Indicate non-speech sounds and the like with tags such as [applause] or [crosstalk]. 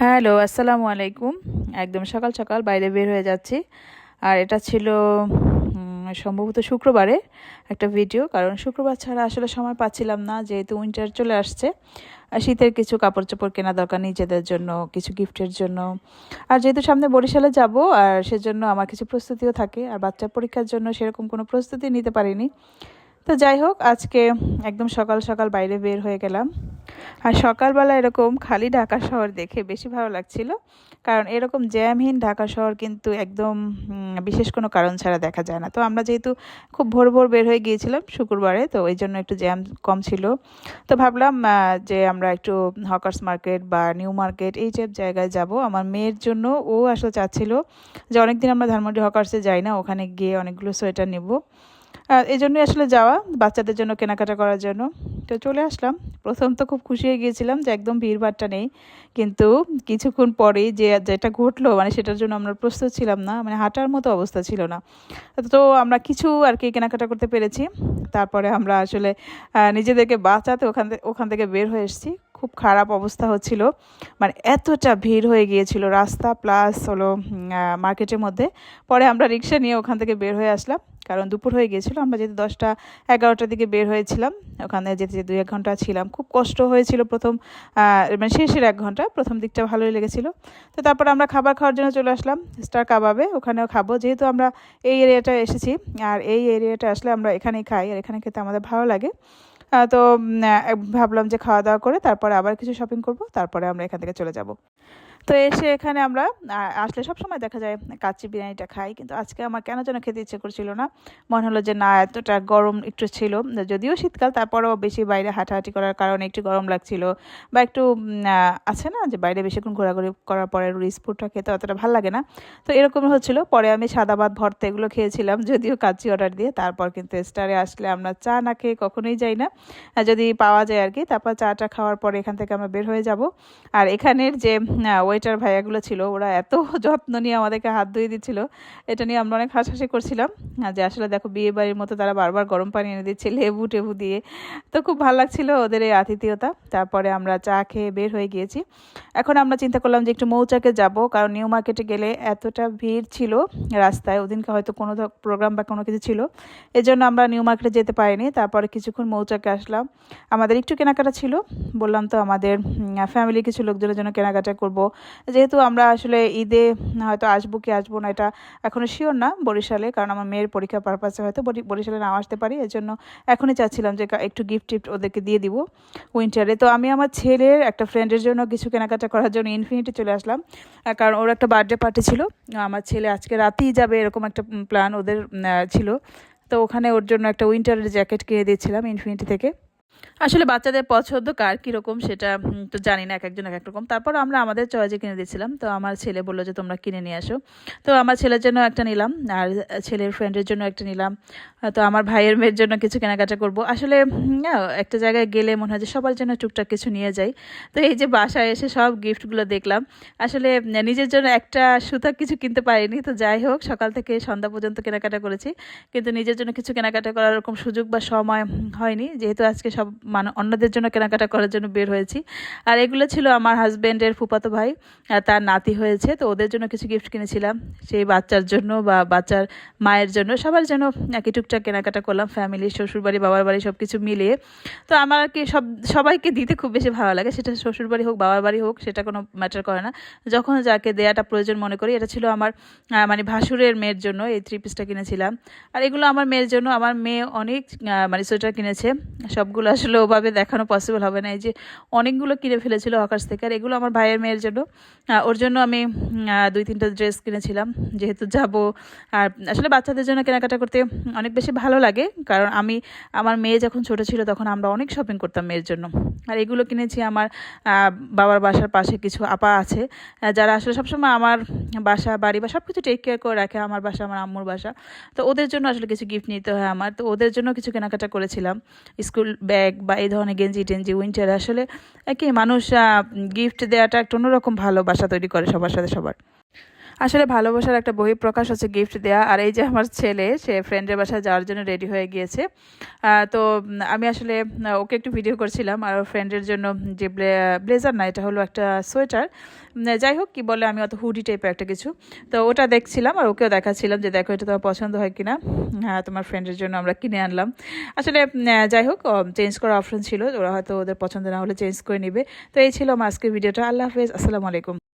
Hello, আসসালামু আলাইকুম। একদম সকাল সকাল বাইরে বের হয়ে যাচ্ছি। আর এটা ছিল সম্ভবত শুক্রবারে একটা ভিডিও, কারণ শুক্রবার ছাড়া আসলে সময় পাচ্ছিলাম না, যেহেতু উইন্টার চলে আসছে। আর শীতের কিছু কাপড় চোপড় কেনা দরকার নিজেদের জন্য, কিছু গিফটের জন্য। আর যেহেতু সামনে বরিশালে যাব, আর সেজন্য আমার কিছু প্রস্তুতিও থাকে। আর বাচ্চার পরীক্ষার জন্য সেরকম কোনো প্রস্তুতি নিতে পারিনি। তো যাই হোক, আজকে একদম সকাল সকাল বাইরে বের হয়ে গেলাম। আর সকালবেলা এরকম খালি ঢাকা শহর দেখে বেশি ভালো লাগছিল। কারণ এরকম জ্যামহীন ঢাকা শহর কিন্তু একদম বিশেষ কোনো কারণ ছাড়া দেখা যায় না। তো আমরা যেহেতু খুব ভোর ভোর বের হয়ে গিয়েছিলাম শুক্রবারে, তো ওই জন্য একটু জ্যাম কম ছিল। তো ভাবলাম যে আমরা একটু হকার্স মার্কেট বা নিউ মার্কেট এই সব জায়গায় যাব। আমার মেয়ের জন্য ও আসলে চাচ্ছিল যে অনেকদিন আমরা ধানমন্ডি হকার্সে যাই না, ওখানে গিয়ে অনেকগুলো সোয়েটার নেব। এই জন্যই আসলে যাওয়া, বাচ্চাদের জন্য কেনাকাটা করার জন্য। তো চলে আসলাম। প্রথম তো খুব খুশি হয়ে গিয়েছিলাম যে একদম ভিড়ভাড়টা নেই। কিন্তু কিছুক্ষণ পরেই যে, যেটা ঘটলো মানে সেটার জন্য আমরা প্রস্তুত ছিলাম না মানে হাঁটার মতো অবস্থা ছিল না। তো আমরা কিছু আর কি কেনাকাটা করতে পেরেছি। তারপরে আমরা আসলে নিজেদেরকে বাঁচাতে ওখান থেকে ওখান থেকে বের হয়ে এসেছি। খুব খারাপ অবস্থা হচ্ছিল। মানে এতটা ভিড় হয়ে গিয়েছিল। রাস্তা প্লাস হলো মার্কেটের মধ্যে। পরে আমরা রিক্সা নিয়ে ওখান থেকে বের হয়ে আসলাম। কারণ দুপুর হয়ে গিয়েছিল। আমরা যেহেতু দশটা, এগারোটার দিকে বের হয়েছিলাম। ওখানে যেতে যেতে দুই এক ঘণ্টা ছিলাম। খুব কষ্ট হয়েছিল প্রথম মানে শেষের এক ঘণ্টা। প্রথম দিকটা ভালোই লেগেছিল। তো তারপর আমরা খাবার খাওয়ার জন্য চলে আসলাম স্টার কাবাবে। ওখানেও খাব। যেহেতু আমরা এই এরিয়াটা এসেছি, আর এই এরিয়াটা আসলে আমরা এখানেই খাই, আর এখানে খেতে আমাদের ভালো লাগে। তো ভাবলাম যে খাওয়া দাওয়া করে তারপরে আবার কিছু শপিং করব, তারপরে আমরা এখান থেকে চলে যাব। তো এসে এখানে আমরা আসলে সব সময় দেখা যায় কাচ্চি বিরিয়ানিটা খাই, কিন্তু আজকে আমার কেন যেন খেতে ইচ্ছে করছিল না। মনে হলো যে না, এতটা গরম একটু ছিল, যদিও শীতকাল, তারপরেও বেশি বাইরে হাঁটাহাঁটি করার কারণে একটু গরম লাগছিল। বা একটু আছে না যে বাইরে বেশিক্ষণ ঘোরাঘুরি করার পরে রিস ফুডটা খেতে অতটা ভালো লাগে না। তো এরকম হচ্ছিল, পরে আমি সাদা ভাত, ভর্তা এগুলো খেয়েছিলাম, যদিও কাচ্চি অর্ডার দিয়ে, তারপর কিন্তু স্টারে আসলে আমরা চা না খেয়ে কখনোই যাই না। যদি পাওয়া যায় আর কি, তারপর চাটা খাওয়ার পরে এখান থেকে আমরা বের হয়ে যাব। আর এখানের যে ওয়েটার ভাইয়াগুলো ছিল, ওরা এত [laughs] যত্ন নিয়ে আমাদেরকে হাত ধুয়ে দিচ্ছিল, এটা নিয়ে আমরা অনেক হাসাহাসি করছিলাম। যে আসলে দেখো বিয়ে বাড়ির মতো তারা বারবার গরম পানি এনে দিচ্ছে, লেবু টেবু দিয়ে। তো খুব ভালো লাগছিল ওদের এই আতিথেয়তা। তারপরে আমরা চা খেয়ে বের হয়ে গিয়েছি। এখন আমরা চিন্তা করলাম যে একটু মৌচাকে যাব, কারণ নিউ মার্কেটে গেলে এতটা ভিড় ছিল রাস্তায়, ওদিনকে হয়তো কোনো প্রোগ্রাম বা কোনো কিছু ছিল। এজন্য আমরা নিউ মার্কেটে যেতে পারিনি। তারপরে কিছুক্ষণ মৌচাকে আসলাম। আমাদের একটু কেনাকাটা ছিল, বললাম তো আমাদের ফ্যামিলি কিছু লোকজনের জন্য কেনাকাটা করব। যেহেতু আমরা আসলে ঈদে হয়তো আসব কি আসব না, এটা এখনও শিওর না বরিশালে, কারণ আমার মেয়ের পরীক্ষা পারপাসে হয়তো বরি- বরিশালে নাও আসতে পারি এর জন্য এখনই চাচ্ছিলাম যে একটু গিফট টিফট ওদেরকে দিয়ে দিব উইন্টারে তো আমি আমার ছেলের একটা ফ্রেন্ডের জন্য কিছু কেনাকাটা করার জন্য ইনফিনিটি চলে আসলাম কারণ ওর একটা বার্থডে পার্টি ছিল, আমার ছেলে আজকে রাতেই যাবে এরকম একটা প্ল্যান ওদের ছিল। তো ওখানে ওর জন্য একটা উইন্টারের জ্যাকেট কিনে দিয়েছিলাম ইনফিনিটি থেকে। আসলে বাচ্চাদের পছন্দ কার কীরকম সেটা তো জানি না, এক একজন এক এক রকম। তারপর আমরা আমাদের চয়েজে কিনে দিয়েছিলাম। তো আমার ছেলে বলল যে, তোমরা কিনে নিয়ে আসো। তো আমার ছেলের জন্য একটা নিলাম, আর ছেলের ফ্রেন্ডের জন্য একটা নিলাম। তো আমার ভাইয়ের মেয়ের জন্য কিছু কেনাকাটা করব। আসলে একটা জায়গায় গেলে মনে হয় যে, সবার জন্য টুকটাক কিছু নিয়ে যাই। তো এই যে বাসায় এসে সব গিফটগুলো দেখলাম। আসলে নিজের জন্য একটা সুতা কিছু কিনতে পারিনি। তো যাই হোক, সকাল থেকে সন্ধ্যা পর্যন্ত কেনাকাটা করেছি। কিন্তু নিজের জন্য কিছু কেনাকাটা করার ওরকম সুযোগ বা সময় হয়নি। যেহেতু আজকে সব মানে অন্যদের জন্য কেনাকাটা করার জন্য বের হয়েছি। আর এগুলো ছিল আমার হাজব্যান্ডের ফুপাতো ভাই তার নাতি হয়েছে, তো ওদের জন্য কিছু গিফট কিনেছিলাম। সেই বাচ্চার জন্য বা বাচ্চার মায়ের জন্য, সবার জন্য একই টুকটাক কেনাকাটা করলাম ফ্যামিলি শ্বশুরবাড়ি, বাবার বাড়ি সব কিছু মিলিয়ে। তো আমার কি সব, সবাইকে দিতে খুব বেশি ভালো লাগে, সেটা শ্বশুরবাড়ি হোক, বাবার বাড়ি হোক, সেটা কোনো ম্যাটার করে না। যখন যাকে দেয়াটা প্রয়োজন মনে করি, এটা ছিল আমার মানে ভাসুরের মেয়ের জন্য এই থ্রি পিসটা কিনেছিলাম। আর এগুলো আমার মেয়ের জন্য, আমার মেয়ে অনেক মানে সোয়েটার কিনেছে, সবগুলো আসলে ওভাবে দেখানো পসিবল হবে না। এই যে অনেকগুলো কিনে ফেলেছিল হকার্স থেকে, আর এগুলো আমার ভাইয়ের মেয়ের জন্য। ওর জন্য আমি দুই তিনটা ড্রেস কিনেছিলাম। যেহেতু যাব, আর আসলে বাচ্চাদের জন্য কেনাকাটা করতে অনেক বেশি ভালো লাগে, কারণ আমি, আমার মেয়ে যখন ছোট ছিল তখন আমরা অনেক শপিং করতাম মেয়ের জন্য। আর এগুলো কিনেছি আমার বাবার বাসার পাশে কিছু আপা আছে যারা আসলে সবসময় আমার বাসা, বাড়ি বা সব কিছু টেক কেয়ার করে রাখে। আমার বাসা, আমার আম্মুর বাসা। তো ওদের জন্য আসলে কিছু গিফট নিতে হয় আমার। তো ওদের জন্য কিছু কেনাকাটা করেছিলাম। স্কুল ব্যাগ বা এই ধরনের গেঞ্জি টেঞ্জি উইন্টার আসলে একই মানুষ গিফট দেওয়াটা একটা অন্যরকম ভালোবাসা তৈরি করে সবার সাথে সবার। আসলে ভালোবাসার একটা বহিঃপ্রকাশ হচ্ছে গিফট দেওয়া আর এই যে আমার ছেলে, সে ফ্রেন্ডের বাসায় যাওয়ার জন্য রেডি হয়ে গিয়েছে। তো আমি আসলে ওকে একটু ভিডিও করছিলাম। আর ফ্রেন্ডের জন্য যে ব্লেজার না, এটা হলো একটা সোয়েটার যাই হোক, কি বলে, আমি অত হুডি টাইপের একটা কিছু। তো, ওটা দেখছিলাম আর ওকেও দেখাচ্ছিলাম যে, দেখো, এটা তোমার পছন্দ হয় কিনা? হ্যাঁ তোমার ফ্রেন্ডের জন্য আমরা কিনে আনলাম। আসলে যাই হোক চেঞ্জ করার অপশন ছিল। ওরা হয়তো ওদের পছন্দ না হলে চেঞ্জ করে নিবে। তো, এই ছিল আমার আজকের ভিডিওটা আল্লাহ হাফেজ। আসসালামু আলাইকুম।